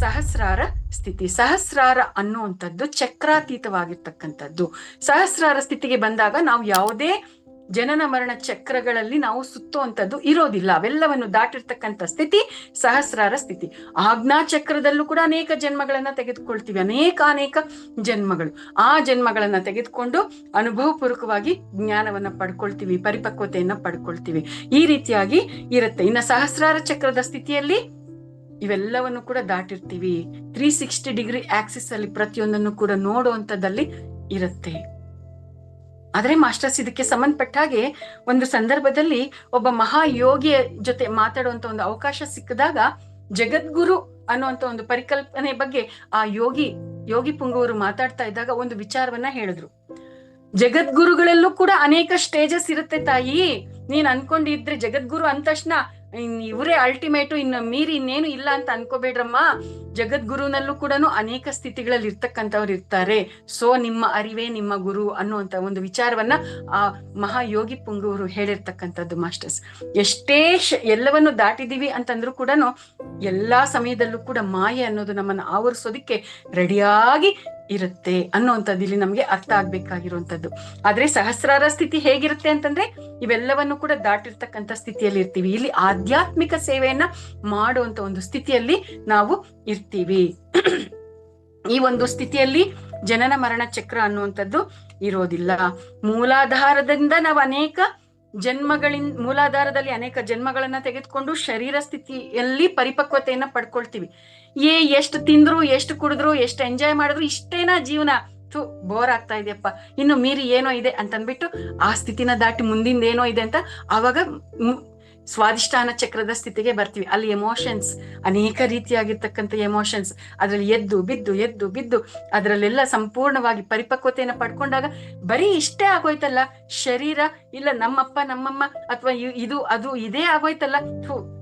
ಸಹಸ್ರಾರ ಸ್ಥಿತಿ. ಸಹಸ್ರಾರ ಅನ್ನುವಂಥದ್ದು ಚಕ್ರಾತೀತವಾಗಿರ್ತಕ್ಕಂಥದ್ದು. ಸಹಸ್ರಾರ ಸ್ಥಿತಿಗೆ ಬಂದಾಗ ನಾವು ಯಾವುದೇ ಜನನ ಮರಣ ಚಕ್ರಗಳಲ್ಲಿ ನಾವು ಸುತ್ತುವಂಥದ್ದು ಇರೋದಿಲ್ಲ. ಅವೆಲ್ಲವನ್ನು ದಾಟಿರ್ತಕ್ಕಂಥ ಸ್ಥಿತಿ ಸಹಸ್ರಾರ ಸ್ಥಿತಿ. ಆಜ್ಞಾ ಚಕ್ರದಲ್ಲೂ ಕೂಡ ಅನೇಕ ಜನ್ಮಗಳನ್ನ ತೆಗೆದುಕೊಳ್ತೀವಿ. ಅನೇಕ ಅನೇಕ ಜನ್ಮಗಳು. ಆ ಜನ್ಮಗಳನ್ನ ತೆಗೆದುಕೊಂಡು ಅನುಭವಪೂರ್ವಕವಾಗಿ ಜ್ಞಾನವನ್ನ ಪಡ್ಕೊಳ್ತೀವಿ, ಪರಿಪಕ್ವತೆಯನ್ನ ಪಡ್ಕೊಳ್ತೀವಿ. ಈ ರೀತಿಯಾಗಿ ಇರುತ್ತೆ. ಇನ್ನ ಸಹಸ್ರಾರ ಚಕ್ರದ ಸ್ಥಿತಿಯಲ್ಲಿ ಇವೆಲ್ಲವನ್ನು ಕೂಡ ದಾಟಿರ್ತೀವಿ. ತ್ರೀ ಸಿಕ್ಸ್ಟಿ ಡಿಗ್ರಿ ಆಕ್ಸಿಸ್ ಅಲ್ಲಿ ಪ್ರತಿಯೊಂದನ್ನು ಕೂಡ ನೋಡುವಂತದ್ದಲ್ಲಿ ಇರುತ್ತೆ. ಆದ್ರೆ ಮಾಸ್ಟರ್ಸ್ ಇದಕ್ಕೆ ಸಂಬಂಧಪಟ್ಟ ಹಾಗೆ ಒಂದು ಸಂದರ್ಭದಲ್ಲಿ ಒಬ್ಬ ಮಹಾಯೋಗಿಯ ಜೊತೆ ಮಾತಾಡುವಂತ ಒಂದು ಅವಕಾಶ ಸಿಕ್ಕಿದಾಗ ಜಗದ್ಗುರು ಅನ್ನುವಂತ ಒಂದು ಪರಿಕಲ್ಪನೆ ಬಗ್ಗೆ ಆ ಯೋಗಿ ಯೋಗಿ ಪುಂಗವರು ಮಾತಾಡ್ತಾ ಇದ್ದಾಗ ಒಂದು ವಿಚಾರವನ್ನ ಹೇಳಿದ್ರು. ಜಗದ್ಗುರುಗಳಲ್ಲೂ ಕೂಡ ಅನೇಕ ಸ್ಟೇಜಸ್ ಇರುತ್ತೆ ತಾಯಿ. ನೀನ್ ಅನ್ಕೊಂಡಿದ್ರೆ ಜಗದ್ಗುರು ಅಂದ ತಕ್ಷಣ ಇವರೇ ಅಲ್ಟಿಮೇಟು ಇನ್ನು ಮೀರಿ ಇನ್ನೇನು ಇಲ್ಲ ಅಂತ ಅನ್ಕೋಬೇಡ್ರಮ್ಮ. ಜಗದ್ಗುರುನಲ್ಲೂ ಕೂಡ ಅನೇಕ ಸ್ಥಿತಿಗಳಲ್ಲಿ ಇರ್ತಕ್ಕಂಥವ್ರು ಇರ್ತಾರೆ. ಸೊ ನಿಮ್ಮ ಅರಿವೇ ನಿಮ್ಮ ಗುರು ಅನ್ನುವಂತ ಒಂದು ವಿಚಾರವನ್ನ ಆ ಮಹಾಯೋಗಿ ಪುಂಗವರು ಹೇಳಿರ್ತಕ್ಕಂಥದ್ದು ಮಾಸ್ಟರ್ಸ್. ಎಷ್ಟೇ ಎಲ್ಲವನ್ನು ದಾಟಿದೀವಿ ಅಂತಂದ್ರೂ ಕೂಡ ಎಲ್ಲಾ ಸಮಯದಲ್ಲೂ ಕೂಡ ಮಾಯೆ ಅನ್ನೋದು ನಮ್ಮನ್ನ ಆವರಿಸೋದಿಕ್ಕೆ ರೆಡಿಯಾಗಿ ಇರುತ್ತೆ ಅನ್ನುವಂಥದ್ದು ಇಲ್ಲಿ ನಮ್ಗೆ ಅರ್ಥ ಆಗ್ಬೇಕಾಗಿರುವಂಥದ್ದು. ಆದ್ರೆ ಸಹಸ್ರಾರ ಸ್ಥಿತಿ ಹೇಗಿರುತ್ತೆ ಅಂತಂದ್ರೆ ಇವೆಲ್ಲವನ್ನು ಕೂಡ ದಾಟಿರ್ತಕ್ಕಂಥ ಸ್ಥಿತಿಯಲ್ಲಿ ಇರ್ತೀವಿ. ಇಲ್ಲಿ ಆಧ್ಯಾತ್ಮಿಕ ಸೇವೆಯನ್ನ ಮಾಡುವಂತ ಒಂದು ಸ್ಥಿತಿಯಲ್ಲಿ ನಾವು ಇರ್ತೀವಿ. ಈ ಒಂದು ಸ್ಥಿತಿಯಲ್ಲಿ ಜನನ ಮರಣ ಚಕ್ರ ಅನ್ನುವಂಥದ್ದು ಇರೋದಿಲ್ಲ. ಮೂಲಾಧಾರದಿಂದ ನಾವು ಅನೇಕ ಜನ್ಮಗಳಿಂದ ಮೂಲಾಧಾರದಲ್ಲಿ ಅನೇಕ ಜನ್ಮಗಳನ್ನ ತೆಗೆದುಕೊಂಡು ಶರೀರ ಸ್ಥಿತಿಯಲ್ಲಿ ಪರಿಪಕ್ವತೆಯನ್ನ ಪಡ್ಕೊಳ್ತೀವಿ. ಏ ಎಷ್ಟು ತಿಂದ್ರು, ಎಷ್ಟು ಕುಡಿದ್ರು, ಎಷ್ಟು ಎಂಜಾಯ್ ಮಾಡಿದ್ರು, ಇಷ್ಟೇನಾ ಜೀವನ? ಬೋರ್ ಆಗ್ತಾ ಇದೆಯಪ್ಪ. ಇನ್ನು ಮೀರಿ ಏನೋ ಇದೆ ಅಂತಂದ್ಬಿಟ್ಟು ಆ ಸ್ಥಿತಿನ ದಾಟಿ ಮುಂದಿಂದ ಏನೋ ಇದೆ ಅಂತ ಅವಾಗ ಸ್ವಾದಿಷ್ಠಾನ ಚಕ್ರದ ಸ್ಥಿತಿಗೆ ಬರ್ತೀವಿ. ಅಲ್ಲಿ ಎಮೋಷನ್ಸ್ ಅನೇಕ ರೀತಿಯಾಗಿರ್ತಕ್ಕಂಥ ಎಮೋಷನ್ಸ್ ಅದರಲ್ಲಿ ಎದ್ದು, ಬಿದ್ದು ಎದ್ದು, ಬಿದ್ದು, ಅದರಲ್ಲೆಲ್ಲ ಸಂಪೂರ್ಣವಾಗಿ ಪರಿಪಕ್ವತೆಯನ್ನು ಪಡ್ಕೊಂಡಾಗ ಬರೀ ಇಷ್ಟೇ ಆಗೋಯ್ತಲ್ಲ. ಶರೀರ, ಇಲ್ಲ ನಮ್ಮಪ್ಪ, ನಮ್ಮಮ್ಮ, ಅಥವಾ ಇದು, ಅದು ಇದೇ ಆಗೋಯ್ತಲ್ಲ.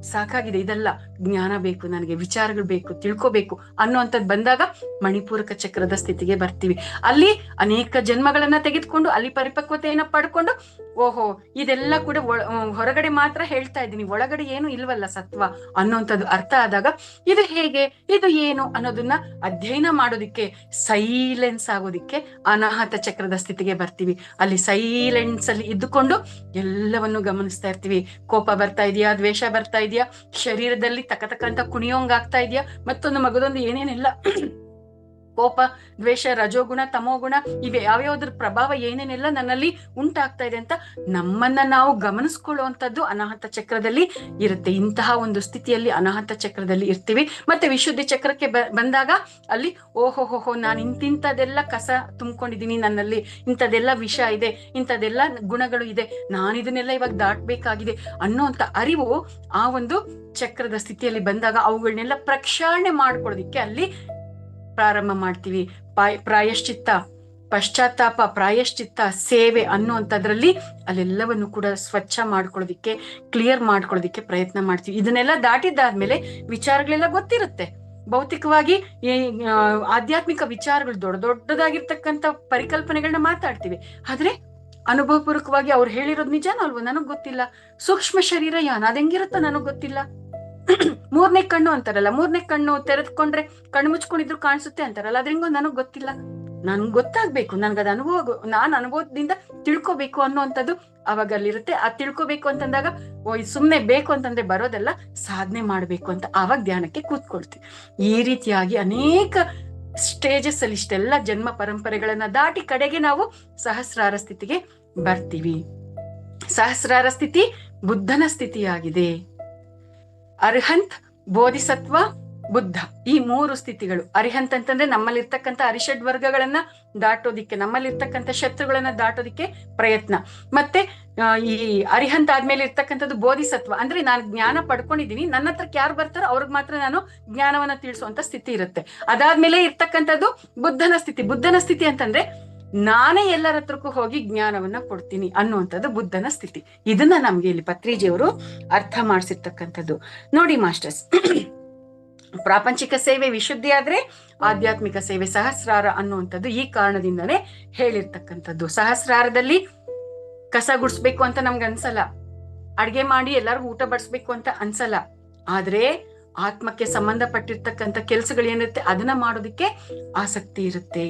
ಸಾಕಾಗಿದೆ. ಇದೆಲ್ಲ ಜ್ಞಾನ ಬೇಕು, ನನಗೆ ವಿಚಾರಗಳು ಬೇಕು, ತಿಳ್ಕೋಬೇಕು ಅನ್ನುವಂಥದ್ದು ಬಂದಾಗ ಮಣಿಪೂರಕ ಚಕ್ರದ ಸ್ಥಿತಿಗೆ ಬರ್ತೀವಿ. ಅಲ್ಲಿ ಅನೇಕ ಜನ್ಮಗಳನ್ನ ತೆಗೆದುಕೊಂಡು ಅಲ್ಲಿ ಪರಿಪಕ್ವತೆಯನ್ನ ಪಡ್ಕೊಂಡು, ಓಹೋ, ಇದೆಲ್ಲ ಕೂಡ ಹೊರಗಡೆ ಮಾತ್ರ ಹೇಳ್ತಾ ಇದ್ದೀನಿ. ಒಳಗಡೆ ಏನು ಇಲ್ವಲ್ಲ ಸತ್ವ ಅನ್ನೋಂಥದ್ದು ಅರ್ಥ ಆದಾಗ ಇದು ಹೇಗೆ, ಇದು ಏನು ಅನ್ನೋದನ್ನ ಅಧ್ಯಯನ ಮಾಡೋದಿಕ್ಕೆ ಸೈಲೆನ್ಸ್ ಆಗೋದಿಕ್ಕೆ ಅನಾಹತ ಚಕ್ರದ ಸ್ಥಿತಿಗೆ ಬರ್ತೀವಿ. ಅಲ್ಲಿ ಸೈಲೆನ್ಸ್ ಅಲ್ಲಿ ಇದ್ದುಕೊಂಡು ಎಲ್ಲವನ್ನು ಗಮನಿಸ್ತಾ ಇರ್ತೀವಿ. ಕೋಪ ಬರ್ತಾ ಇದೆಯಾ? ದ್ವೇಷ ಬರ್ತಾ ಇದೆಯಾ? ಶರೀರದಲ್ಲಿ ತಕ ತಕ ಅಂತ ಕುಣಿಯೋಂಗ್ ಆಗ್ತಾ ಇದೆಯಾ? ಮತ್ತೊಂದು ಮಗದೊಂದು ಏನೇನೆಲ್ಲ. ಕೋಪ, ದ್ವೇಷ, ರಜೋಗುಣ, ತಮೋಗುಣ ಇವೆ. ಯಾವ್ಯಾವ್ದ್ರ ಪ್ರಭಾವ ಏನೇನೆಲ್ಲ ನನ್ನಲ್ಲಿ ಉಂಟಾಗ್ತಾ ಇದೆ ಅಂತ ನಮ್ಮನ್ನ ನಾವು ಗಮನಿಸ್ಕೊಳ್ಳುವಂತದ್ದು ಅನಾಹತ ಚಕ್ರದಲ್ಲಿ ಇರುತ್ತೆ. ಇಂತಹ ಒಂದು ಸ್ಥಿತಿಯಲ್ಲಿ ಅನಾಹತ ಚಕ್ರದಲ್ಲಿ ಇರ್ತೀವಿ. ಮತ್ತೆ ವಿಶುದ್ಧಿ ಚಕ್ರಕ್ಕೆ ಬಂದಾಗ ಅಲ್ಲಿ ಓಹೋ ಹೋ ನಾನು ಇಂತಿಂಥದೆಲ್ಲ ಕಸ ತುಂಬಿಕೊಂಡಿದ್ದೀನಿ ನನ್ನಲ್ಲಿ. ಇಂಥದೆಲ್ಲ ವಿಷ ಇದೆ, ಇಂಥದೆಲ್ಲ ಗುಣಗಳು ಇದೆ. ನಾನು ಇದನ್ನೆಲ್ಲ ಇವಾಗ ದಾಟ್ಬೇಕಾಗಿದೆ ಅನ್ನೋಂತ ಅರಿವು ಆ ಒಂದು ಚಕ್ರದ ಸ್ಥಿತಿಯಲ್ಲಿ ಬಂದಾಗ ಅವುಗಳನ್ನೆಲ್ಲ ಪ್ರಕ್ಷಾಳನೆ ಮಾಡ್ಕೊಳ್ಳೋದಿಕ್ಕೆ ಅಲ್ಲಿ ಪ್ರಾರಂಭ ಮಾಡ್ತೀವಿ. ಪ್ರಾಯಶ್ಚಿತ್ತ, ಪಶ್ಚಾತ್ತಾಪ, ಪ್ರಾಯಶ್ಚಿತ್ತ, ಸೇವೆ ಅನ್ನುವಂಥದ್ರಲ್ಲಿ ಅಲ್ಲೆಲ್ಲವನ್ನು ಕೂಡ ಸ್ವಚ್ಛ ಮಾಡ್ಕೊಳ್ಳೋದಿಕ್ಕೆ ಕ್ಲಿಯರ್ ಮಾಡ್ಕೊಳ್ಳೋದಿಕ್ಕೆ ಪ್ರಯತ್ನ ಮಾಡ್ತೀವಿ. ಇದನ್ನೆಲ್ಲ ದಾಟಿದ್ದಾದ್ಮೇಲೆ ವಿಚಾರಗಳೆಲ್ಲ ಗೊತ್ತಿರುತ್ತೆ. ಭೌತಿಕವಾಗಿ ಆಧ್ಯಾತ್ಮಿಕ ವಿಚಾರಗಳು ದೊಡ್ಡ ದೊಡ್ಡದಾಗಿರ್ತಕ್ಕಂಥ ಪರಿಕಲ್ಪನೆಗಳನ್ನ ಮಾತಾಡ್ತೀವಿ. ಆದ್ರೆ ಅನುಭವಪೂರ್ವಕವಾಗಿ ಅವ್ರು ಹೇಳಿರೋದು ನಿಜಾನ ಅಲ್ವೋ ನನಗ್ ಗೊತ್ತಿಲ್ಲ. ಸೂಕ್ಷ್ಮ ಶರೀರ ಯಾನ ಹೆಂಗಿರುತ್ತೋ ನನಗ್ ಗೊತ್ತಿಲ್ಲ. ಮೂರನೇ ಕಣ್ಣು ಅಂತಾರಲ್ಲ, ಮೂರನೇ ಕಣ್ಣು ತೆರೆದ್ಕೊಂಡ್ರೆ ಕಣ್ಣು ಮುಚ್ಕೊಂಡಿದ್ರು ಕಾಣಿಸುತ್ತೆ ಅಂತಾರಲ್ಲ, ಅದ್ರಿಂಗೋ ನನಗ್ ಗೊತ್ತಿಲ್ಲ. ನನ್ಗೆ ಗೊತ್ತಾಗ್ಬೇಕು ನನ್ಗದ ಅನುಭವ ನಾನ್ ಅನುಭವದಿಂದ ತಿಳ್ಕೊಬೇಕು ಅನ್ನುವಂಥದ್ದು ಅವಾಗ ಅಲ್ಲಿರುತ್ತೆ ಆ ತಿಳ್ಕೊಬೇಕು ಅಂತಂದಾಗ, ಓ ಸುಮ್ನೆ ಬೇಕು ಅಂತಂದ್ರೆ ಬರೋದಲ್ಲ, ಸಾಧನೆ ಮಾಡ್ಬೇಕು ಅಂತ ಆವಾಗ ಧ್ಯಾನಕ್ಕೆ ಕೂತ್ಕೊಳ್ತೀವಿ. ಈ ರೀತಿಯಾಗಿ ಅನೇಕ ಸ್ಟೇಜಸ್ ಅಲ್ಲಿ ಇಷ್ಟೆಲ್ಲ ಜನ್ಮ ಪರಂಪರೆಗಳನ್ನ ದಾಟಿ ಕಡೆಗೆ ನಾವು ಸಹಸ್ರಾರ ಸ್ಥಿತಿಗೆ ಬರ್ತೀವಿ. ಸಹಸ್ರಾರ ಸ್ಥಿತಿ ಬುದ್ಧನ ಸ್ಥಿತಿಯಾಗಿದೆ. ಅರ್ಹಂತ್, ಬೋಧಿಸತ್ವ, ಬುದ್ಧ. ಈ ಮೂರು ಸ್ಥಿತಿಗಳು. ಅರಿಹಂತ್ ಅಂತಂದ್ರೆ ನಮ್ಮಲ್ಲಿರ್ತಕ್ಕಂಥ ಅರಿಷಡ್ ವರ್ಗಗಳನ್ನ ದಾಟೋದಿಕ್ಕೆ, ನಮ್ಮಲ್ಲಿರ್ತಕ್ಕಂಥ ಶತ್ರುಗಳನ್ನ ದಾಟೋದಿಕ್ಕೆ ಪ್ರಯತ್ನ. ಮತ್ತೆ ಈ ಅರಿಹಂತ ಆದ್ಮೇಲೆ ಇರ್ತಕ್ಕಂಥದ್ದು ಬೋಧಿಸತ್ವ. ಅಂದ್ರೆ ನಾನು ಜ್ಞಾನ ಪಡ್ಕೊಂಡಿದ್ದೀನಿ ನನ್ನ ಹತ್ರಕ್ಕೆ ಯಾರು ಬರ್ತಾರೋ ಅವ್ರಿಗೆ ಮಾತ್ರ ನಾನು ಜ್ಞಾನವನ್ನ ತಿಳಿಸುವಂತ ಸ್ಥಿತಿ ಇರುತ್ತೆ. ಅದಾದ್ಮೇಲೆ ಇರ್ತಕ್ಕಂಥದ್ದು ಬುದ್ಧನ ಸ್ಥಿತಿ. ಬುದ್ಧನ ಸ್ಥಿತಿ ಅಂತಂದ್ರೆ ನಾನೇ ಎಲ್ಲರ ಹತ್ರಕ್ಕೂ ಹೋಗಿ ಜ್ಞಾನವನ್ನ ಕೊಡ್ತೀನಿ ಅನ್ನುವಂಥದ್ದು ಬುದ್ಧನ ಸ್ಥಿತಿ. ಇದನ್ನ ನಮ್ಗೆ ಇಲ್ಲಿ ಪತ್ರಿಜಿಯವರು ಅರ್ಥ ಮಾಡಿಸಿರ್ತಕ್ಕಂಥದ್ದು. ನೋಡಿ ಮಾಸ್ಟರ್ಸ್, ಪ್ರಾಪಂಚಿಕ ಸೇವೆ ವಿಶುದ್ಧಿ ಆದ್ರೆ ಆಧ್ಯಾತ್ಮಿಕ ಸೇವೆ ಸಹಸ್ರಾರ ಅನ್ನುವಂಥದ್ದು ಈ ಕಾರಣದಿಂದನೇ ಹೇಳಿರ್ತಕ್ಕಂಥದ್ದು. ಸಹಸ್ರಾರದಲ್ಲಿ ಕಸ ಗುಡಿಸ್ಬೇಕು ಅಂತ ನಮ್ಗೆ ಅನ್ಸಲ್ಲ. ಅಡ್ಗೆ ಮಾಡಿ ಎಲ್ಲರಿಗೂ ಊಟ ಬಡಿಸ್ಬೇಕು ಅಂತ ಅನ್ಸಲ್ಲ. ಆದ್ರೆ ಆತ್ಮಕ್ಕೆ ಸಂಬಂಧಪಟ್ಟಿರ್ತಕ್ಕಂಥ ಕೆಲಸಗಳು ಏನಿರುತ್ತೆ, ಅದನ್ನ ಮಾಡೋದಕ್ಕೆ ಆಸಕ್ತಿ ಇರುತ್ತೆ.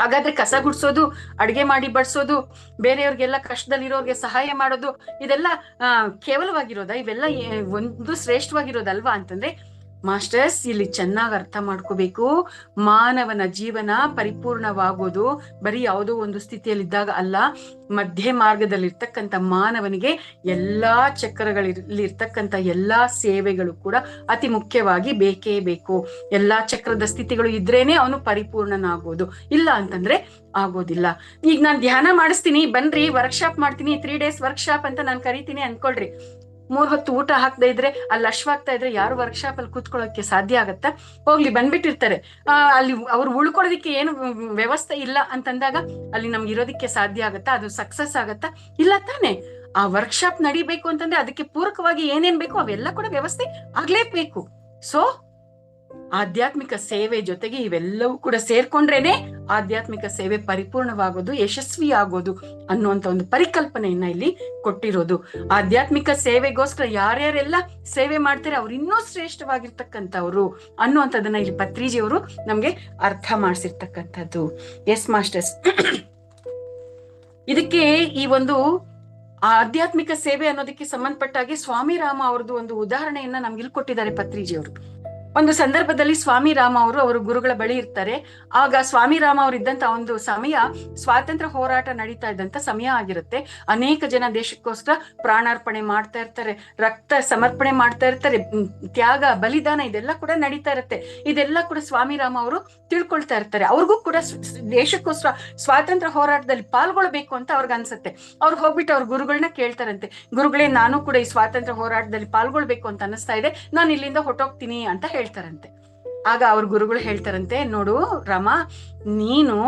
ಹಾಗಾದ್ರೆ ಕಸ ಗುಡ್ಸೋದು, ಅಡಿಗೆ ಮಾಡಿ ಬಡಿಸೋದು, ಬೇರೆಯವ್ರಿಗೆಲ್ಲ ಕಷ್ಟದಲ್ಲಿರೋರ್ಗೆ ಸಹಾಯ ಮಾಡೋದು, ಇದೆಲ್ಲ ಕೇವಲವಾಗಿರೋದ? ಇವೆಲ್ಲ ಒಂದು ಶ್ರೇಷ್ಠವಾಗಿರೋದಲ್ವಾ ಅಂತಂದ್ರೆ ಮಾಸ್ಟರ್ಸ್, ಇಲ್ಲಿ ಚೆನ್ನಾಗಿ ಅರ್ಥ ಮಾಡ್ಕೋಬೇಕು. ಮಾನವನ ಜೀವನ ಪರಿಪೂರ್ಣವಾಗೋದು ಬರೀ ಯಾವುದೋ ಒಂದು ಸ್ಥಿತಿಯಲ್ಲಿದ್ದಾಗ ಅಲ್ಲ. ಮಧ್ಯ ಮಾರ್ಗದಲ್ಲಿರ್ತಕ್ಕಂಥ ಮಾನವನಿಗೆ ಎಲ್ಲಾ ಚಕ್ರಗಳಲ್ಲಿ ಎಲ್ಲಾ ಸೇವೆಗಳು ಕೂಡ ಅತಿ ಮುಖ್ಯವಾಗಿ ಬೇಕೇ ಬೇಕು. ಎಲ್ಲಾ ಚಕ್ರದ ಸ್ಥಿತಿಗಳು ಇದ್ರೇನೆ ಅವನು ಪರಿಪೂರ್ಣನಾಗೋದು. ಇಲ್ಲ ಅಂತಂದ್ರೆ ಆಗೋದಿಲ್ಲ. ಈಗ ನಾನು ಧ್ಯಾನ ಮಾಡಿಸ್ತೀನಿ, ಬನ್ರಿ ವರ್ಕ್ಶಾಪ್ ಮಾಡ್ತೀನಿ ತ್ರೀ ಡೇಸ್ ವರ್ಕ್ಶಾಪ್ ಅಂತ ನಾನು ಕರಿತೀನಿ ಅನ್ಕೊಳ್ರಿ. ಮೂರ್ ಹೊತ್ತು ಊಟ ಹಾಕ್ದೇ ಇದ್ರೆ, ಅಲ್ಲಿ ಅಶ್ವಾಗ್ತಾ ಇದ್ರೆ ಯಾರು ವರ್ಕ್ಶಾಪ್ ಅಲ್ಲಿ ಕೂತ್ಕೊಳ್ಳೋಕೆ ಸಾಧ್ಯ ಆಗತ್ತಾ? ಹೋಗ್ಲಿ, ಬಂದ್ಬಿಟ್ಟಿರ್ತಾರೆ. ಅಲ್ಲಿ ಅವ್ರು ಉಳ್ಕೊಳ್ಳೋದಿಕ್ಕೆ ಏನು ವ್ಯವಸ್ಥೆ ಇಲ್ಲ ಅಂತಂದಾಗ ಅಲ್ಲಿ ನಮ್ಗೆ ಇರೋದಿಕ್ಕೆ ಸಾಧ್ಯ ಆಗತ್ತಾ? ಅದು ಸಕ್ಸಸ್ ಆಗತ್ತಾ? ಇಲ್ಲ ತಾನೆ. ಆ ವರ್ಕ್ಶಾಪ್ ನಡಿಬೇಕು ಅಂತಂದ್ರೆ ಅದಕ್ಕೆ ಪೂರಕವಾಗಿ ಏನೇನ್ ಬೇಕು ಅವೆಲ್ಲ ಕೂಡ ವ್ಯವಸ್ಥೆ ಆಗ್ಲೇಬೇಕು. ಸೊ ಆಧ್ಯಾತ್ಮಿಕ ಸೇವೆ ಜೊತೆಗೆ ಇವೆಲ್ಲವೂ ಕೂಡ ಸೇರ್ಕೊಂಡ್ರೇನೆ ಆಧ್ಯಾತ್ಮಿಕ ಸೇವೆ ಪರಿಪೂರ್ಣವಾಗೋದು ಯಶಸ್ವಿ ಆಗೋದು ಅನ್ನುವಂತ ಒಂದು ಪರಿಕಲ್ಪನೆಯನ್ನ ಇಲ್ಲಿ ಕೊಟ್ಟಿರೋದು. ಆಧ್ಯಾತ್ಮಿಕ ಸೇವೆಗೋಸ್ಕರ ಯಾರ್ಯಾರೆಲ್ಲ ಸೇವೆ ಮಾಡ್ತಾರೆ, ಅವ್ರು ಇನ್ನೂ ಶ್ರೇಷ್ಠವಾಗಿರ್ತಕ್ಕಂಥವ್ರು ಅನ್ನುವಂಥದ್ದನ್ನ ಇಲ್ಲಿ ಪತ್ರಿಜಿಯವರು ನಮ್ಗೆ ಅರ್ಥ ಮಾಡಿಸಿರ್ತಕ್ಕಂಥದ್ದು. ಎಸ್ ಮಾಸ್ಟರ್ಸ್ ಇದಕ್ಕೆ ಈ ಒಂದು ಆಧ್ಯಾತ್ಮಿಕ ಸೇವೆ ಅನ್ನೋದಕ್ಕೆ ಸಂಬಂಧಪಟ್ಟಾಗೆ ಸ್ವಾಮಿ ರಾಮ ಅವ್ರದ್ದು ಒಂದು ಉದಾಹರಣೆಯನ್ನ ನಮ್ಗೆ ಇಲ್ಲಿ ಕೊಟ್ಟಿದ್ದಾರೆ ಪತ್ರಿಜಿಯವರು. ಒಂದು ಸಂದರ್ಭದಲ್ಲಿ ಸ್ವಾಮಿ ರಾಮ ಅವರು ಅವರು ಗುರುಗಳ ಬಳಿ ಇರ್ತಾರೆ. ಆಗ ಸ್ವಾಮಿ ರಾಮ ಅವರು ಇದ್ದಂತ ಒಂದು ಸಮಯ ಸ್ವಾತಂತ್ರ್ಯ ಹೋರಾಟ ನಡೀತಾ ಇದ್ದಂತ ಸಮಯ ಆಗಿರುತ್ತೆ. ಅನೇಕ ಜನ ದೇಶಕ್ಕೋಸ್ಕರ ಪ್ರಾಣಾರ್ಪಣೆ ಮಾಡ್ತಾ ಇರ್ತಾರೆ, ರಕ್ತ ಸಮರ್ಪಣೆ ಮಾಡ್ತಾ ಇರ್ತಾರೆ ತ್ಯಾಗ, ಬಲಿದಾನ ಇದೆಲ್ಲ ಕೂಡ ನಡೀತಾ ಇರುತ್ತೆ. ಇದೆಲ್ಲ ಕೂಡ ಸ್ವಾಮಿ ರಾಮ ಅವರು ತಿಳ್ಕೊಳ್ತಾ ಇರ್ತಾರೆ. ಅವ್ರಿಗೂ ಕೂಡ ದೇಶಕ್ಕೋಸ್ಕರ ಸ್ವಾತಂತ್ರ್ಯ ಹೋರಾಟದಲ್ಲಿ ಪಾಲ್ಗೊಳ್ಬೇಕು ಅಂತ ಅವ್ರಿಗೆ ಅನ್ಸುತ್ತೆ. ಅವ್ರು ಹೋಗ್ಬಿಟ್ಟು ಅವ್ರ ಗುರುಗಳನ್ನ ಕೇಳ್ತಾರಂತೆ. ಗುರುಗಳೇ, ನಾನು ಕೂಡ ಈ ಸ್ವಾತಂತ್ರ್ಯ ಹೋರಾಟದಲ್ಲಿ ಪಾಲ್ಗೊಳ್ಬೇಕು ಅಂತ ಅನಿಸ್ತಾ ಇದೆ. ನಾನು ಇಲ್ಲಿಂದ ಹೊಟ್ಟೋಗ್ತೀನಿ ಅಂತ ಹೇಳ್ತಾರಂತೆ. ಆಗ ಅವ್ರ ಗುರುಗಳು ಹೇಳ್ತಾರಂತೆ, ನೋಡು ರಮ, ನೀನು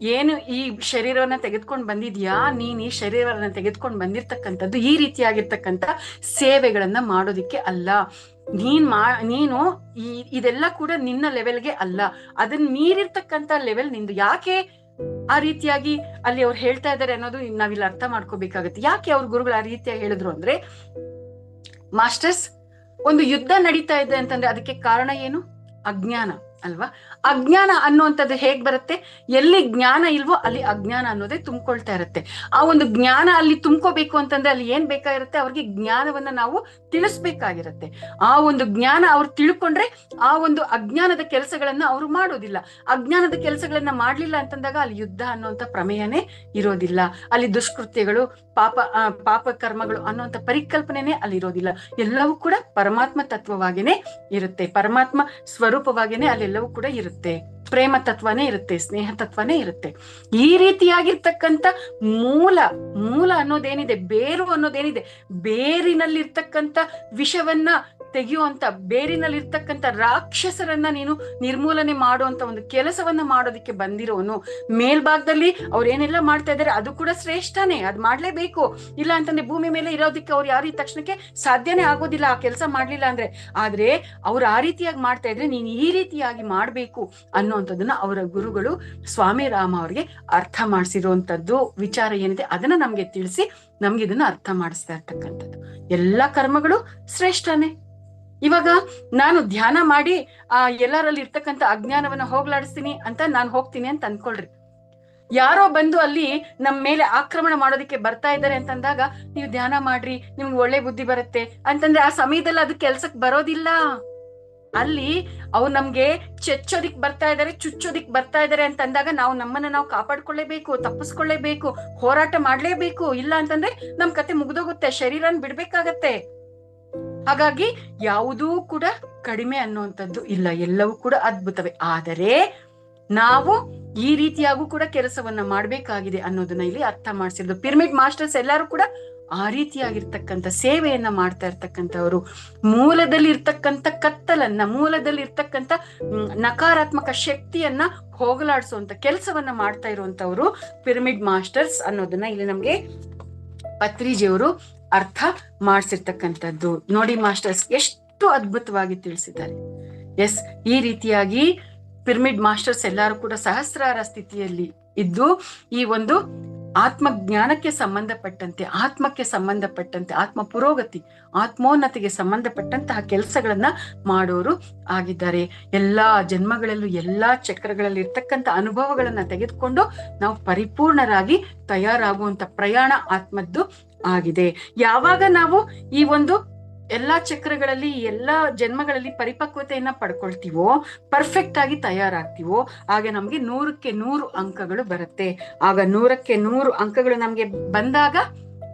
ಏನು ಈ ಶರೀರವನ್ನ ತೆಗೆದುಕೊಂಡು ಬಂದಿದ್ಯಾ? ನೀನ್ ಈ ಶರೀರವನ್ನ ತೆಗೆದುಕೊಂಡು ಬಂದಿರ್ತಕ್ಕಂಥದ್ದು ಈ ರೀತಿಯಾಗಿರ್ತಕ್ಕಂಥ ಸೇವೆಗಳನ್ನ ಮಾಡೋದಿಕ್ಕೆ ಅಲ್ಲ. ನೀನ್ ಮಾ, ನೀನು ಈ, ಇದೆಲ್ಲ ಕೂಡ ನಿನ್ನ ಲೆವೆಲ್ಗೆ ಅಲ್ಲ. ಅದನ್ನ ಮೀರಿರ್ತಕ್ಕಂತ ಲೆವೆಲ್ ನಿಂದು. ಯಾಕೆ ಆ ರೀತಿಯಾಗಿ ಅಲ್ಲಿ ಅವ್ರು ಹೇಳ್ತಾ ಇದ್ದಾರೆ ಅನ್ನೋದು ನಾವಿಲ್ಲಿ ಅರ್ಥ ಮಾಡ್ಕೋಬೇಕಾಗತ್ತೆ. ಯಾಕೆ ಅವ್ರ ಗುರುಗಳು ಆ ರೀತಿಯಾಗಿ ಹೇಳಿದ್ರು ಅಂದ್ರೆ, ಮಾಸ್ಟರ್ಸ್ ಒಂದು ಯುದ್ಧ ನಡೀತಾ ಇದೆ ಅಂತಂದ್ರೆ ಅದಕ್ಕೆ ಕಾರಣ ಏನು? ಅಜ್ಞಾನ ಅಲ್ವಾ? ಅಜ್ಞಾನ ಅನ್ನುವಂಥದ್ದು ಹೇಗ್ ಬರುತ್ತೆ? ಎಲ್ಲಿ ಜ್ಞಾನ ಇಲ್ವೋ ಅಲ್ಲಿ ಅಜ್ಞಾನ ಅನ್ನೋದೇ ತುಂಬ್ಕೊಳ್ತಾ ಇರುತ್ತೆ. ಆ ಒಂದು ಜ್ಞಾನ ಅಲ್ಲಿ ತುಂಬ್ಕೋಬೇಕು ಅಂತಂದ್ರೆ ಅಲ್ಲಿ ಏನ್ ಬೇಕಾಗಿರುತ್ತೆ? ಅವ್ರಿಗೆ ಜ್ಞಾನವನ್ನ ನಾವು ತಿಳಿಸ್ಬೇಕಾಗಿರುತ್ತೆ. ಆ ಒಂದು ಜ್ಞಾನ ಅವ್ರು ತಿಳ್ಕೊಂಡ್ರೆ ಆ ಒಂದು ಅಜ್ಞಾನದ ಕೆಲಸಗಳನ್ನ ಅವರು ಮಾಡೋದಿಲ್ಲ. ಅಜ್ಞಾನದ ಕೆಲಸಗಳನ್ನ ಮಾಡ್ಲಿಲ್ಲ ಅಂತಂದಾಗ ಅಲ್ಲಿ ಯುದ್ಧ ಅನ್ನುವಂಥ ಪ್ರಮೇಯನೇ ಇರೋದಿಲ್ಲ. ಅಲ್ಲಿ ದುಷ್ಕೃತ್ಯಗಳು, ಪಾಪ ಪಾಪ ಕರ್ಮಗಳು ಅನ್ನುವಂಥ ಪರಿಕಲ್ಪನೆನೇ ಅಲ್ಲಿ ಇರೋದಿಲ್ಲ. ಎಲ್ಲವೂ ಕೂಡ ಪರಮಾತ್ಮ ತತ್ವವಾಗಿನೇ ಇರುತ್ತೆ. ಪರಮಾತ್ಮ ಸ್ವರೂಪವಾಗಿನೇ ಅಲ್ಲೆಲ್ಲವೂ ಕೂಡ ಇರುತ್ತೆ. ಪ್ರೇಮ ತತ್ವನೇ ಇರುತ್ತೆ, ಸ್ನೇಹ ತತ್ವನೇ ಇರುತ್ತೆ. ಈ ರೀತಿಯಾಗಿರ್ತಕ್ಕಂಥ ಮೂಲ ಮೂಲ ಅನ್ನೋದೇನಿದೆ, ಬೇರು ಅನ್ನೋದೇನಿದೆ, ಬೇರಿನಲ್ಲಿರ್ತಕ್ಕಂಥ ವಿಷವನ್ನ ತೆಗೆಯುವಂತ ಬೇರಿನಲ್ಲಿರ್ತಕ್ಕಂಥ ರಾಕ್ಷಸರನ್ನ ನೀನು ನಿರ್ಮೂಲನೆ ಮಾಡುವಂತ ಒಂದು ಕೆಲಸವನ್ನ ಮಾಡೋದಕ್ಕೆ ಬಂದಿರೋನು. ಮೇಲ್ಭಾಗದಲ್ಲಿ ಅವ್ರು ಏನೆಲ್ಲ ಮಾಡ್ತಾ ಇದ್ದಾರೆ ಅದು ಕೂಡ ಶ್ರೇಷ್ಠನೇ, ಅದ್ ಮಾಡ್ಲೇಬೇಕು. ಇಲ್ಲ ಅಂತಂದ್ರೆ ಭೂಮಿ ಮೇಲೆ ಇರೋದಕ್ಕೆ ಅವ್ರು ಯಾರು ತಕ್ಷಣಕ್ಕೆ ಸಾಧ್ಯನೇ ಆಗೋದಿಲ್ಲ, ಆ ಕೆಲಸ ಮಾಡ್ಲಿಲ್ಲ ಅಂದ್ರೆ. ಆದ್ರೆ ಅವ್ರು ಆ ರೀತಿಯಾಗಿ ಮಾಡ್ತಾ ಇದ್ರೆ ನೀನ್ ಈ ರೀತಿಯಾಗಿ ಮಾಡ್ಬೇಕು ಅನ್ನುವಂಥದ್ದನ್ನ ಅವರ ಗುರುಗಳು ಸ್ವಾಮಿ ರಾಮ ಅವ್ರಿಗೆ ಅರ್ಥ ಮಾಡಿಸಿರುವಂತದ್ದು ವಿಚಾರ ಏನಿದೆ ಅದನ್ನ ನಮ್ಗೆ ತಿಳಿಸಿ ನಮ್ಗೆ ಇದನ್ನ ಅರ್ಥ ಮಾಡಿಸ್ತಾ ಇರ್ತಕ್ಕಂಥದ್ದು. ಎಲ್ಲಾ ಕರ್ಮಗಳು ಶ್ರೇಷ್ಠನೇ. ಇವಾಗ ನಾನು ಧ್ಯಾನ ಮಾಡಿ, ಆ, ಎಲ್ಲರಲ್ಲಿ ಇರ್ತಕ್ಕಂಥ ಅಜ್ಞಾನವನ್ನ ಹೋಗ್ಲಾಡಿಸ್ತೀನಿ ಅಂತ ನಾನು ಹೋಗ್ತೀನಿ ಅಂತ ಅನ್ಕೊಳ್ರಿ. ಯಾರೋ ಬಂದು ಅಲ್ಲಿ ನಮ್ಮ ಮೇಲೆ ಆಕ್ರಮಣ ಮಾಡೋದಕ್ಕೆ ಬರ್ತಾ ಇದ್ದಾರೆ ಅಂತಂದಾಗ, ನೀವು ಧ್ಯಾನ ಮಾಡ್ರಿ, ನಿಮ್ಗೆ ಒಳ್ಳೆ ಬುದ್ಧಿ ಬರುತ್ತೆ. ಅಂತಂದ್ರೆ ಆ ಸಮಯದಲ್ಲಿ ಅದು ಕೆಲ್ಸಕ್ ಬರೋದಿಲ್ಲ. ಅಲ್ಲಿ ಅವು ನಮ್ಗೆ ಚೆಚ್ಚೋದಿಕ್ ಬರ್ತಾ ಇದಾರೆ, ಚುಚ್ಚೋದಿಕ್ ಬರ್ತಾ ಇದಾರೆ ಅಂತಂದಾಗ ನಾವು ನಮ್ಮನ್ನ ನಾವು ಕಾಪಾಡ್ಕೊಳ್ಳೇಬೇಕು, ತಪ್ಪಿಸ್ಕೊಳ್ಳೇಬೇಕು, ಹೋರಾಟ ಮಾಡ್ಲೇಬೇಕು. ಇಲ್ಲ ಅಂತಂದ್ರೆ ನಮ್ ಕತೆ ಮುಗ್ದೋಗುತ್ತೆ, ಶರೀರನ್ ಬಿಡ್ಬೇಕಾಗತ್ತೆ. ಹಾಗಾಗಿ ಯಾವುದೂ ಕೂಡ ಕಡಿಮೆ ಅನ್ನುವಂಥದ್ದು ಇಲ್ಲ, ಎಲ್ಲವೂ ಕೂಡ ಅದ್ಭುತವೇ. ಆದರೆ ನಾವು ಈ ರೀತಿಯಾಗೂ ಕೂಡ ಕೆಲಸವನ್ನ ಮಾಡಬೇಕಾಗಿದೆ ಅನ್ನೋದನ್ನ ಇಲ್ಲಿ ಅರ್ಥ ಮಾಡಿಸಿದ್ರು ಪಿರಮಿಡ್ ಮಾಸ್ಟರ್ಸ್ ಎಲ್ಲರೂ ಕೂಡ ಆ ರೀತಿಯಾಗಿರ್ತಕ್ಕಂಥ ಸೇವೆಯನ್ನ ಮಾಡ್ತಾ ಇರ್ತಕ್ಕಂಥವ್ರು. ಮೂಲದಲ್ಲಿ ಇರ್ತಕ್ಕಂಥ ಕತ್ತಲನ್ನ, ಮೂಲದಲ್ಲಿ ಇರ್ತಕ್ಕಂಥ ನಕಾರಾತ್ಮಕ ಶಕ್ತಿಯನ್ನ ಹೋಗಲಾಡಿಸುವಂತ ಕೆಲಸವನ್ನ ಮಾಡ್ತಾ ಇರುವಂತವ್ರು ಪಿರಮಿಡ್ ಮಾಸ್ಟರ್ಸ್ ಅನ್ನೋದನ್ನ ಇಲ್ಲಿ ನಮ್ಗೆ ಪತ್ರಿಜಿಯವರು ಅರ್ಥ ಮಾಡಿಸಿರ್ತಕ್ಕಂಥದ್ದು. ನೋಡಿ ಮಾಸ್ಟರ್ಸ್, ಎಷ್ಟು ಅದ್ಭುತವಾಗಿ ತಿಳಿಸಿದ್ದಾರೆ. ಎಸ್, ಈ ರೀತಿಯಾಗಿ ಪಿರಮಿಡ್ ಮಾಸ್ಟರ್ಸ್ ಎಲ್ಲರೂ ಕೂಡ ಸಹಸ್ರಾರ ಸ್ಥಿತಿಯಲ್ಲಿ ಇದ್ದು, ಈ ಒಂದು ಆತ್ಮ ಜ್ಞಾನಕ್ಕೆ ಸಂಬಂಧಪಟ್ಟಂತೆ, ಆತ್ಮಕ್ಕೆ ಸಂಬಂಧಪಟ್ಟಂತೆ, ಆತ್ಮ ಪುರೋಗತಿ, ಆತ್ಮೋನ್ನತಿಗೆ ಸಂಬಂಧಪಟ್ಟಂತಹ ಕೆಲಸಗಳನ್ನ ಮಾಡೋರು ಆಗಿದ್ದಾರೆ. ಎಲ್ಲಾ ಜನ್ಮಗಳಲ್ಲೂ ಎಲ್ಲಾ ಚಕ್ರಗಳಲ್ಲಿ ಇರ್ತಕ್ಕಂಥ ಅನುಭವಗಳನ್ನ ತೆಗೆದುಕೊಂಡು ನಾವು ಪರಿಪೂರ್ಣರಾಗಿ ತಯಾರಾಗುವಂತ ಪ್ರಯಾಣ ಆತ್ಮದ್ದು ಆಗಿದೆ. ಯಾವಾಗ ನಾವು ಈ ಒಂದು ಎಲ್ಲಾ ಚಕ್ರಗಳಲ್ಲಿ, ಎಲ್ಲಾ ಜನ್ಮಗಳಲ್ಲಿ ಪರಿಪಕ್ವತೆಯನ್ನ ಪಡ್ಕೊಳ್ತೀವೋ ಪರ್ಫೆಕ್ಟ್ ಆಗಿ ತಯಾರಾಗ್ತೀವೋ, ಆಗ ನಮ್ಗೆ ನೂರಕ್ಕೆ ನೂರು ಅಂಕಗಳು ಬರುತ್ತೆ. ಆಗ ನೂರಕ್ಕೆ ನೂರು ಅಂಕಗಳು ನಮ್ಗೆ ಬಂದಾಗ,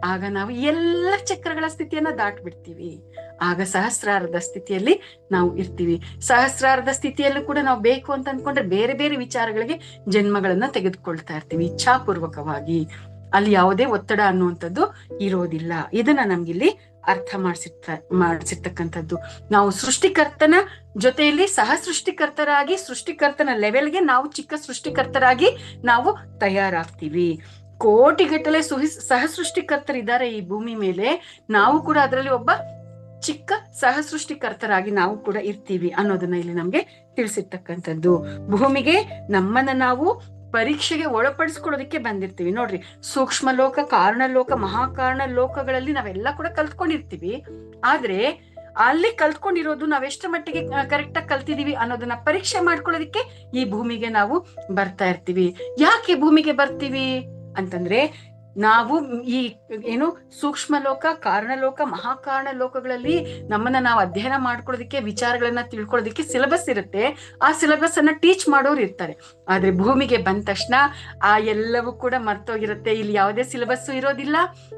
ಆಗ ನಾವು ಎಲ್ಲ ಚಕ್ರಗಳ ಸ್ಥಿತಿಯನ್ನ ದಾಟ್ಬಿಡ್ತೀವಿ. ಆಗ ಸಹಸ್ರಾರದ ಸ್ಥಿತಿಯಲ್ಲಿ ನಾವು ಇರ್ತೀವಿ. ಸಹಸ್ರಾರದ ಸ್ಥಿತಿಯಲ್ಲೂ ಕೂಡ ನಾವು ಬೇಕು ಅಂತ ಅನ್ಕೊಂಡ್ರೆ ಬೇರೆ ಬೇರೆ ವಿಚಾರಗಳಿಗೆ ಜನ್ಮಗಳನ್ನ ತೆಗೆದುಕೊಳ್ತಾ ಇರ್ತೀವಿ ಇಚ್ಛಾಪೂರ್ವಕವಾಗಿ. ಅಲ್ಲಿ ಯಾವುದೇ ಒತ್ತಡ ಅನ್ನುವಂಥದ್ದು ಇರೋದಿಲ್ಲ. ಇದನ್ನ ನಮ್ಗಿಲ್ಲಿ ಅರ್ಥ ಮಾಡಿಸಿರ್ತ, ಮಾಡಿಸಿರ್ತಕ್ಕಂಥದ್ದು. ನಾವು ಸೃಷ್ಟಿಕರ್ತನ ಜೊತೆಯಲ್ಲಿ ಸಹ ಸೃಷ್ಟಿಕರ್ತರಾಗಿ, ಸೃಷ್ಟಿಕರ್ತನ ಲೆವೆಲ್ಗೆ ನಾವು ಚಿಕ್ಕ ಸೃಷ್ಟಿಕರ್ತರಾಗಿ ನಾವು ತಯಾರಾಗ್ತೀವಿ. ಕೋಟಿಗಟ್ಟಲೆ ಸುಹಿ, ಸಹ ಸೃಷ್ಟಿಕರ್ತರಿದ್ದಾರೆ ಈ ಭೂಮಿ ಮೇಲೆ. ನಾವು ಕೂಡ ಅದರಲ್ಲಿ ಒಬ್ಬ ಚಿಕ್ಕ ಸಹ ಸೃಷ್ಟಿಕರ್ತರಾಗಿ ನಾವು ಕೂಡ ಇರ್ತೀವಿ ಅನ್ನೋದನ್ನ ಇಲ್ಲಿ ನಮ್ಗೆ ತಿಳಿಸಿರ್ತಕ್ಕಂಥದ್ದು. ಭೂಮಿಗೆ ನಮ್ಮನ್ನ ನಾವು ಪರೀಕ್ಷೆಗೆ ಒಳಪಡಿಸ್ಕೊಳ್ಳೋದಕ್ಕೆ ಬಂದಿರ್ತೀವಿ. ನೋಡ್ರಿ ಸೂಕ್ಷ್ಮ ಲೋಕ ಕಾರಣ ಲೋಕ ಮಹಾಕಾರಣ ಲೋಕಗಳಲ್ಲಿ ನಾವೆಲ್ಲ ಕೂಡ ಕಲ್ತ್ಕೊಂಡಿರ್ತೀವಿ. ಆದ್ರೆ, ಅಲ್ಲಿ ಕಲ್ತ್ಕೊಂಡಿರೋದು ನಾವೆಷ್ಟ ಮಟ್ಟಿಗೆ ಕರೆಕ್ಟ್ ಆಗಿ ಕಲ್ತಿದೀವಿ ಅನ್ನೋದನ್ನ ಪರೀಕ್ಷೆ ಮಾಡ್ಕೊಳ್ಳೋದಕ್ಕೆ ಈ ಭೂಮಿಗೆ ನಾವು ಬರ್ತಾ ಇರ್ತೀವಿ. ಯಾಕೆ ಭೂಮಿಗೆ ಬರ್ತೀವಿ? ಅಂತಂದ್ರೆ ನಾವು ಈ ಏನು ಸೂಕ್ಷ್ಮ ಲೋಕ, ಕಾರಣ ಲೋಕ, ಮಹಾಕಾರಣ ಲೋಕಗಳಲ್ಲಿ ನಮ್ಮನ್ನ ನಾವು ಅಧ್ಯಯನ ಮಾಡ್ಕೊಳ್ಳೋದಕ್ಕೆ, ವಿಚಾರಗಳನ್ನ ತಿಳ್ಕೊಳ್ಳೋದಕ್ಕೆ ಸಿಲೆಬಸ್ ಇರುತ್ತೆ. ಆ ಸಿಲೆಬಸ್ ಅನ್ನ ಟೀಚ್ ಮಾಡೋರು ಇರ್ತಾರೆ. ಆದ್ರೆ ಭೂಮಿಗೆ ಬಂದ ತಕ್ಷಣ ಆ ಎಲ್ಲವೂ ಕೂಡ ಮರ್ತೋಗಿರುತ್ತೆ. ಇಲ್ಲಿ ಯಾವುದೇ ಸಿಲೆಬಸ್ ಇರೋದಿಲ್ಲ,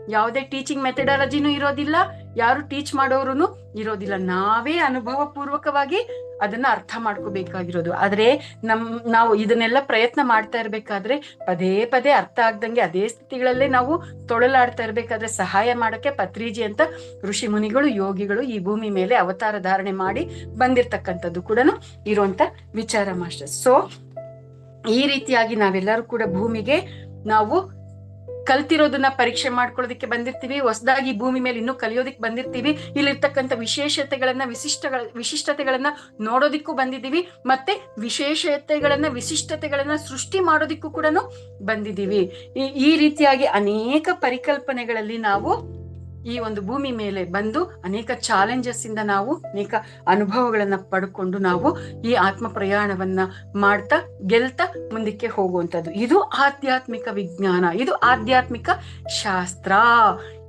ಯಾವುದೇ ಟೀಚಿಂಗ್ ಮೆಥಡಾಲಜಿನೂ ಇರೋದಿಲ್ಲ, ಯಾರು ಟೀಚ್ ಮಾಡೋರು ಇರೋದಿಲ್ಲ. ನಾವೇ ಅನುಭವ ಪೂರ್ವಕವಾಗಿ ಅದನ್ನ ಅರ್ಥ ಮಾಡ್ಕೋಬೇಕಾಗಿರೋದು. ಆದ್ರೆ ನಮ್, ನಾವು ಇದನ್ನೆಲ್ಲ ಪ್ರಯತ್ನ ಮಾಡ್ತಾ ಇರ್ಬೇಕಾದ್ರೆ ಪದೇ ಪದೇ ಅರ್ಥ ಆಗ್ದಂಗೆ ಅದೇ ಸ್ಥಿತಿಗಳಲ್ಲೇ ನಾವು ತೊಳಲಾಡ್ತಾ ಇರ್ಬೇಕಾದ್ರೆ ಸಹಾಯ ಮಾಡಕ್ಕೆ ಪತ್ರಿಜಿ ಅಂತ ಋಷಿ ಮುನಿಗಳು, ಯೋಗಿಗಳು ಈ ಭೂಮಿ ಮೇಲೆ ಅವತಾರ ಧಾರಣೆ ಮಾಡಿ ಬಂದಿರ್ತಕ್ಕಂಥದ್ದು ಕೂಡ ಇರುವಂತ ವಿಚಾರ ಮಾಸ್ಟರ್ ಸೊ ಈ ರೀತಿಯಾಗಿ ನಾವೆಲ್ಲರೂ ಕೂಡ ಭೂಮಿಗೆ ನಾವು ಕಲ್ತಿರೋದನ್ನ ಪರೀಕ್ಷೆ ಮಾಡ್ಕೊಳ್ಳೋದಕ್ಕೆ ಬಂದಿರ್ತೀವಿ, ಹೊಸದಾಗಿ ಭೂಮಿ ಮೇಲೆ ಇನ್ನೂ ಕಲಿಯೋದಕ್ಕೆ ಬಂದಿರ್ತೀವಿ, ಇಲ್ಲಿರ್ತಕ್ಕಂಥ ವಿಶೇಷತೆಗಳನ್ನ, ವಿಶಿಷ್ಟಗಳ, ವಿಶಿಷ್ಟತೆಗಳನ್ನ ನೋಡೋದಿಕ್ಕೂ ಬಂದಿದ್ದೀವಿ, ಮತ್ತೆ ವಿಶೇಷತೆಗಳನ್ನ, ವಿಶಿಷ್ಟತೆಗಳನ್ನ ಸೃಷ್ಟಿ ಮಾಡೋದಿಕ್ಕೂ ಕೂಡ ಬಂದಿದ್ದೀವಿ. ಈ ಈ ರೀತಿಯಾಗಿ ಅನೇಕ ಪರಿಕಲ್ಪನೆಗಳಲ್ಲಿ ನಾವು ಈ ಒಂದು ಭೂಮಿ ಮೇಲೆ ಬಂದು ಅನೇಕ ಚಾಲೆಂಜಸ್ ಇಂದ ನಾವು ಅನೇಕ ಅನುಭವಗಳನ್ನ ಪಡ್ಕೊಂಡು ನಾವು ಈ ಆತ್ಮ ಪ್ರಯಾಣವನ್ನ ಮಾಡ್ತಾ, ಗೆಲ್ತಾ ಮುಂದಕ್ಕೆ ಹೋಗುವಂಥದ್ದು. ಇದು ಆಧ್ಯಾತ್ಮಿಕ ವಿಜ್ಞಾನ, ಇದು ಆಧ್ಯಾತ್ಮಿಕ ಶಾಸ್ತ್ರ.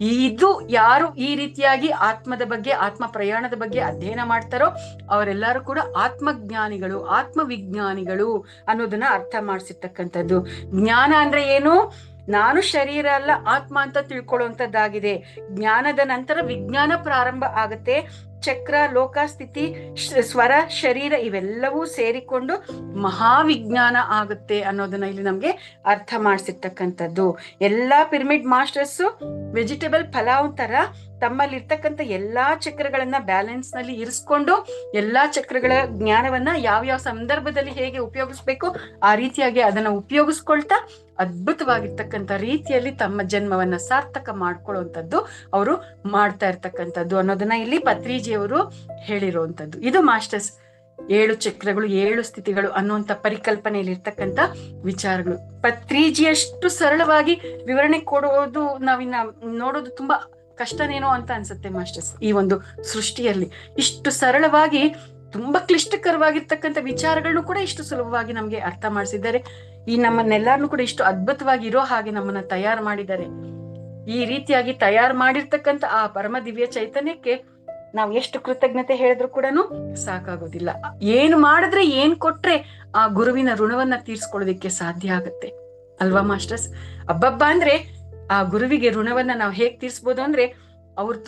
ಇದು ಯಾರು ಈ ರೀತಿಯಾಗಿ ಆತ್ಮದ ಬಗ್ಗೆ, ಆತ್ಮ ಪ್ರಯಾಣದ ಬಗ್ಗೆ ಅಧ್ಯಯನ ಮಾಡ್ತಾರೋ ಅವರೆಲ್ಲರೂ ಕೂಡ ಆತ್ಮಜ್ಞಾನಿಗಳು ಆತ್ಮ ವಿಜ್ಞಾನಿಗಳು ಅನ್ನೋದನ್ನ ಅರ್ಥ ಮಾಡಿಸಿರ್ತಕ್ಕಂಥದ್ದು. ಜ್ಞಾನ ಅಂದ್ರೆ ಏನು? ನಾನು ಶರೀರ ಅಲ್ಲ, ಆತ್ಮ ಅಂತ ತಿಳ್ಕೊಳ್ಳುವಂತದ್ದಾಗಿದೆ ಜ್ಞಾನದ ನಂತರ ವಿಜ್ಞಾನ ಪ್ರಾರಂಭ ಆಗುತ್ತೆ. ಚಕ್ರ, ಲೋಕ, ಸ್ಥಿತಿ ಸ್ವರ, ಶರೀರ ಇವೆಲ್ಲವೂ ಸೇರಿಕೊಂಡು ಮಹಾವಿಜ್ಞಾನ ಆಗುತ್ತೆ ಅನ್ನೋದನ್ನ ಇಲ್ಲಿ ನಮ್ಗೆ ಅರ್ಥ ಮಾಡಿಸಿರ್ತಕ್ಕಂಥದ್ದು. ಎಲ್ಲಾ ಪಿರಮಿಡ್ ಮಾಸ್ಟರ್ಸ್ ವೆಜಿಟೇಬಲ್ ಪಲಾವ್ ತರ ತಮ್ಮಲ್ಲಿ ಇರ್ತಕ್ಕಂಥ ಎಲ್ಲಾ ಚಕ್ರಗಳನ್ನ ಬ್ಯಾಲೆನ್ಸ್ನಲ್ಲಿ ಇರಿಸ್ಕೊಂಡು ಎಲ್ಲಾ ಚಕ್ರಗಳ ಜ್ಞಾನವನ್ನ ಯಾವ ಯಾವ ಸಂದರ್ಭದಲ್ಲಿ ಹೇಗೆ ಉಪಯೋಗಿಸ್ಬೇಕು ಆ ರೀತಿಯಾಗಿ ಅದನ್ನ ಉಪಯೋಗಿಸ್ಕೊಳ್ತಾ ಅದ್ಭುತವಾಗಿರ್ತಕ್ಕಂಥ ರೀತಿಯಲ್ಲಿ ತಮ್ಮ ಜನ್ಮವನ್ನ ಸಾರ್ಥಕ ಮಾಡ್ಕೊಳ್ಳುವಂಥದ್ದು ಅವರು ಮಾಡ್ತಾ ಇರ್ತಕ್ಕಂಥದ್ದು ಅನ್ನೋದನ್ನ ಇಲ್ಲಿ ಪತ್ರಿಜಿಯವರು ಹೇಳಿರುವಂಥದ್ದು. ಇದು ಮಾಸ್ಟರ್ಸ್ ಏಳು ಚಕ್ರಗಳು, ಏಳು ಸ್ಥಿತಿಗಳು ಅನ್ನುವಂತ ಪರಿಕಲ್ಪನೆಯಲ್ಲಿ ಇರ್ತಕ್ಕಂಥ ವಿಚಾರಗಳು. ಪತ್ರಿಜಿಯಷ್ಟು ಸರಳವಾಗಿ ವಿವರಣೆ ಕೊಡೋದು ನಾವಿನ್ನ ನೋಡೋದು ತುಂಬಾ ಕಷ್ಟನೇನೋ ಅಂತ ಅನ್ಸುತ್ತೆ ಮಾಸ್ಟರ್ಸ್ ಈ ಒಂದು ಸೃಷ್ಟಿಯಲ್ಲಿ. ಇಷ್ಟು ಸರಳವಾಗಿ ತುಂಬಾ ಕ್ಲಿಷ್ಟಕರವಾಗಿರ್ತಕ್ಕಂಥ ವಿಚಾರಗಳನ್ನು ಕೂಡ ಇಷ್ಟು ಸುಲಭವಾಗಿ ನಮ್ಗೆ ಅರ್ಥ ಮಾಡಿಸಿದ್ದಾರೆ. ಈ ನಮ್ಮನ್ನೆಲ್ಲಾರನ್ನು ಕೂಡ ಇಷ್ಟು ಅದ್ಭುತವಾಗಿ ಇರೋ ಹಾಗೆ ನಮ್ಮನ್ನ ತಯಾರು ಮಾಡಿದ್ದಾರೆ. ಈ ರೀತಿಯಾಗಿ ತಯಾರು ಮಾಡಿರ್ತಕ್ಕಂಥ ಆ ಪರಮ ದಿವ್ಯ ಚೈತನ್ಯಕ್ಕೆ ನಾವು ಎಷ್ಟು ಕೃತಜ್ಞತೆ ಹೇಳಿದ್ರು ಕೂಡ ಸಾಕಾಗೋದಿಲ್ಲ. ಏನು ಮಾಡಿದ್ರೆ ಏನ್ ಕೊಟ್ರೆ ಆ ಗುರುವಿನ ಋಣವನ್ನ ತೀರ್ಸ್ಕೊಳ್ಳೋದಿಕ್ಕೆ ಸಾಧ್ಯ ಆಗತ್ತೆ. ಅಲ್ವಾ ಮಾಸ್ಟರ್ಸ್? ಅಬ್ಬಬ್ಬ ಅಂದ್ರೆ ಆ ಗುರುವಿಗೆ ಋಣವನ್ನ ನಾವು ಹೇಗ್ ತೀರ್ಸ್ಬೋದು ಅಂದ್ರೆ ಅವ್ರು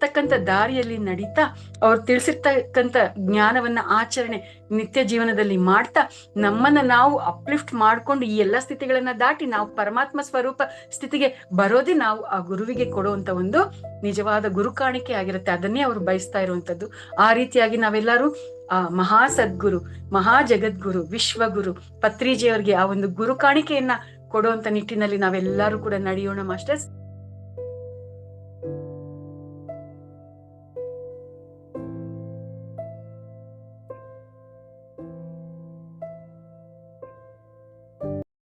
ತೋರ್ಸಿರ್ತಕ್ಕಂಥ ದಾರಿಯಲ್ಲಿ ನಡೀತಾ ಅವ್ರು ತಿಳಿಸಿರ್ತಕ್ಕಂಥ ಜ್ಞಾನವನ್ನ ಆಚರಣೆ ನಿತ್ಯ ಜೀವನದಲ್ಲಿ ಮಾಡ್ತಾ ನಮ್ಮನ್ನ ನಾವು ಅಪ್ಲಿಫ್ಟ್ ಮಾಡ್ಕೊಂಡು ಈ ಎಲ್ಲ ಸ್ಥಿತಿಗಳನ್ನ ದಾಟಿ ನಾವು ಪರಮಾತ್ಮ ಸ್ವರೂಪ ಸ್ಥಿತಿಗೆ ಬರೋದೇ ನಾವು ಆ ಗುರುವಿಗೆ ಕೊಡುವಂತ ಒಂದು ನಿಜವಾದ ಗುರು ಕಾಣಿಕೆ ಆಗಿರುತ್ತೆ. ಅದನ್ನೇ ಅವರು ಬಯಸ್ತಾ ಇರುವಂತದ್ದು ಆ ರೀತಿಯಾಗಿ ನಾವೆಲ್ಲರೂ ಆ ಮಹಾ ಸದ್ಗುರು ಮಹಾ ಜಗದ್ಗುರು ವಿಶ್ವಗುರು, ಪತ್ರಿಜಿಯವರಿಗೆ ಆ ಒಂದು ಗುರು ಕಾಣಿಕೆಯನ್ನ ಕೊಡುವಂತ ನಿಟ್ಟಿನಲ್ಲಿ ನಾವೆಲ್ಲರೂ ಕೂಡ ನಡೆಯೋಣ ಮಾಸ್ಟರ್ಸ್